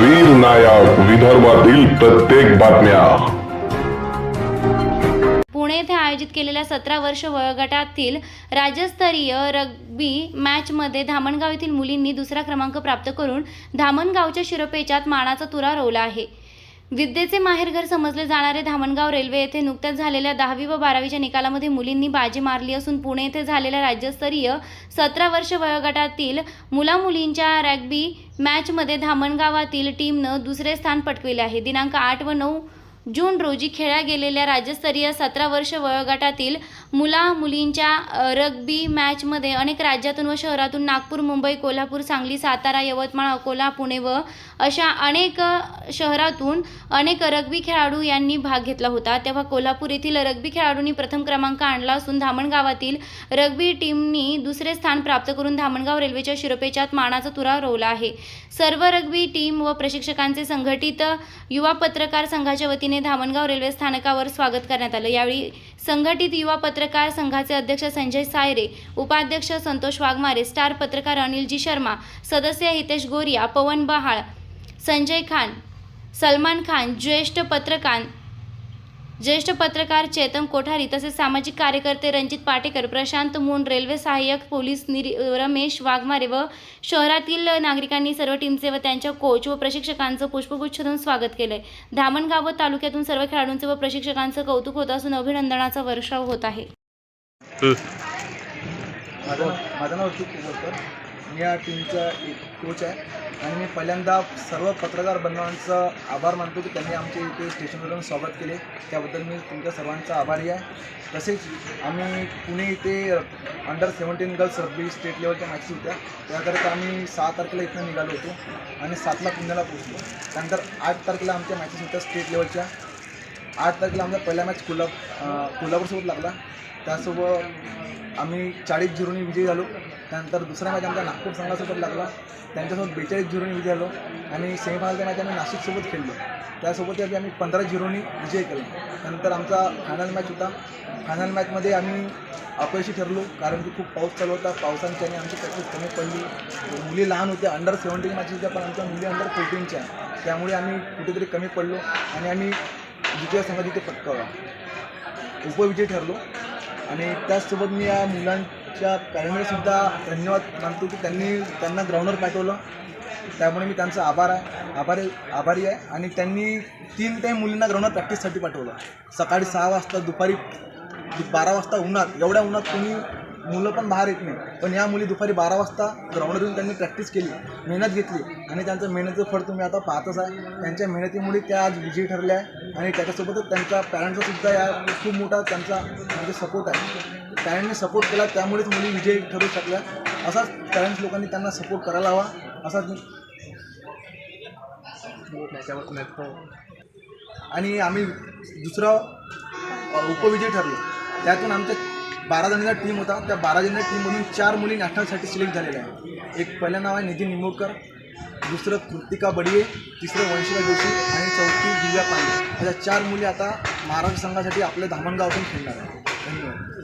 वीर नायक विदर्भातील प्रत्येक बातम्या. पुणे येथे आयोजित केलेल्या सतरा वर्ष वयोगटातील राज्यस्तरीय रग्बी मॅचमध्ये धामणगाव येथील मुलींनी दुसरा क्रमांक प्राप्त करून धामणगावच्या शिरपेचात मानाचा तुरा रोवला आहे. विद्येचे माहेरघर समजले जाणारे धामणगाव रेल्वे येथे नुकत्याच झालेल्या दहावी व बारावीच्या निकालामध्ये मुलींनी बाजी मारली असून पुणे येथे झालेल्या राज्यस्तरीय सतरा वर्ष वयोगटातील मुलामुलींच्या रॅग्बी मॅचमध्ये धामणगावातील टीमनं दुसरे स्थान पटकविले आहे. दिनांक आठ व नऊ जून रोजी खेळल्या गेलेल्या राज्यस्तरीय सतरा वर्ष वयोगटातील मुला मुलींच्या रग्बी मॅचमध्ये अनेक राज्यातून व शहरातून नागपूर मुंबई कोल्हापूर सांगली सातारा यवतमाळ अकोला पुणे व अशा अनेक शहरातून अनेक रग्बी खेळाडू यांनी भाग घेतला होता. तेव्हा कोल्हापूर येथील रग्बी खेळाडूंनी प्रथम क्रमांक आणला असून धामणगावातील रग्बी टीमनी दुसरे स्थान प्राप्त करून धामणगाव रेल्वेच्या शिरोपेच्यात मानाचा तुरा रोवला आहे. सर्व रग्बी टीम व प्रशिक्षकांचे संघटित युवा पत्रकार संघाच्या वतीने धामणगाव रेल्वे स्थानकावर स्वागत करण्यात आलं. यावेळी संघटित युवा पत्रकार संघाचे अध्यक्ष संजय सायरे उपाध्यक्ष संतोष वाघमारे स्टार पत्रकार अनिलजी शर्मा सदस्य हितेश गोरिया पवन बहाळ संजय खान सलमान खान ज्येष्ठ पत्रकार ज्येष्ठ पत्रकार चेतन कोठारी तसेच सामाजिक कार्यकर्ते रणजित पाटेकर प्रशांत मून रेल्वे सहाय्यक पोलीस निरी रमेश वाघमारे व शहरातील नागरिकांनी सर्व टीमचे व त्यांच्या कोच व प्रशिक्षकांचं पुष्पगुच्छ देऊन स्वागत केलंय. धामणगाव व तालुक्यातून सर्व खेळाडूंचे व प्रशिक्षकांचं कौतुक होत असून अभिनंदनाचा वर्षाव होत आहे. माझं नाव मी या टीमचा एक कोच आहे. आणि मी पहिल्यांदा सर्व पत्रकार बंधवांचं आभार मानतो की त्यांनी आमचे इथे स्टेशनवरून स्वागत केले. त्याबद्दल मी तुमच्या सर्वांचा आभारी आहे. तसेच आम्ही पुणे इथे under seventeen girls rugby state लेवलच्या matches होत्या. त्याकरिता आम्ही सहा तारखेला इथून निघालो होतो आणि सातला पुण्याला पोहोचलो. त्यानंतर आठ तारखेला आमच्या मॅचेस होत्या स्टेट लेवलच्या आठ तारखेला आमचा पहिला मॅच कोल्हा कोल्हापूरसोबत लागला. त्यासोबत आम्ही चाळीस झिरोनी विजयी झालो. त्यानंतर दुसरा मॅच आमचा नागपूर संघासोबत लागला. त्यांच्यासोबत बेचाळीस झिरोनी विजय झालो. आणि सेमीफायनलचा मॅच आम्ही नाशिकसोबत खेळलो. त्यासोबत आम्ही पंधरा झिरोनी विजय केलो. त्यानंतर आमचा फायनल मॅच होता. फायनल मॅचमध्ये आम्ही अपयशी ठरलो कारण की खूप पाऊस चालू होता. पावसांच्याने आमची प्रॅक्टिस कमी पडली. मुली लहान होत्या अंडर सेवन्टीन मॅचेस होत्या पण आमच्या मुली अंडर फोर्टीनच्या त्यामुळे आम्ही कुठेतरी कमी पडलो. आणि आम्ही द्वितीय संघात तिथे पटकावला उपविजय ठरलो. आणि त्याचसोबत मी या मुलांच्या पॅरेंटसुद्धा धन्यवाद मानतो की त्यांनी त्यांना ग्राउंडवर पाठवलं. त्यामुळे मी त्यांचा आभार आहे. आभारी आभारी आहे. आणि त्यांनी तीन टाईम मुलींना ग्राउंडवर प्रॅक्टिससाठी पाठवलं. सकाळी सहा वाजता दुपारी बारा वाजता उन्हात एवढ्या उन्हात कोणी मुलं पण बाहेर येत नाही पण या मुली दुपारी बारा वाजता ग्राउंडवर येऊन त्यांनी प्रॅक्टिस केली मेहनत घेतली आणि त्यांचं मेहनतीचं फळ तुम्ही आता पाहतच आहे. त्यांच्या मेहनतीमुळे त्या आज विजयी ठरल्या आहे आणि त्याच्यासोबतच त्यांच्या पॅरेंट्सचासुद्धा या खूप मोठा त्यांचा म्हणजे सपोर्ट आहे. पॅरेंटने सपोर्ट केला त्यामुळेच मुली विजयी ठरू शकल्या. असाच पॅरेंट्स लोकांनी त्यांना सपोर्ट करायला हवा. असाच आणि आम्ही दुसरं उपविजय ठरलो. त्यातून आमच्या बारा जणींचा टीम होता. त्या बारा जणींच्या टीममधून चार मुली नॅशनलसाठी सिलेक्ट झालेल्या आहेत. एक पहिलं नाव आहे नितीन निंबोडकर दुसरं कृतिका बडिये तिसरं वंशिका जोशी आणि चौथी दिव्या पांडे. अशा चार मुली आता महाराष्ट्र संघासाठी आपल्या धामणगावातून खेळणार आहेत. धन्यवाद.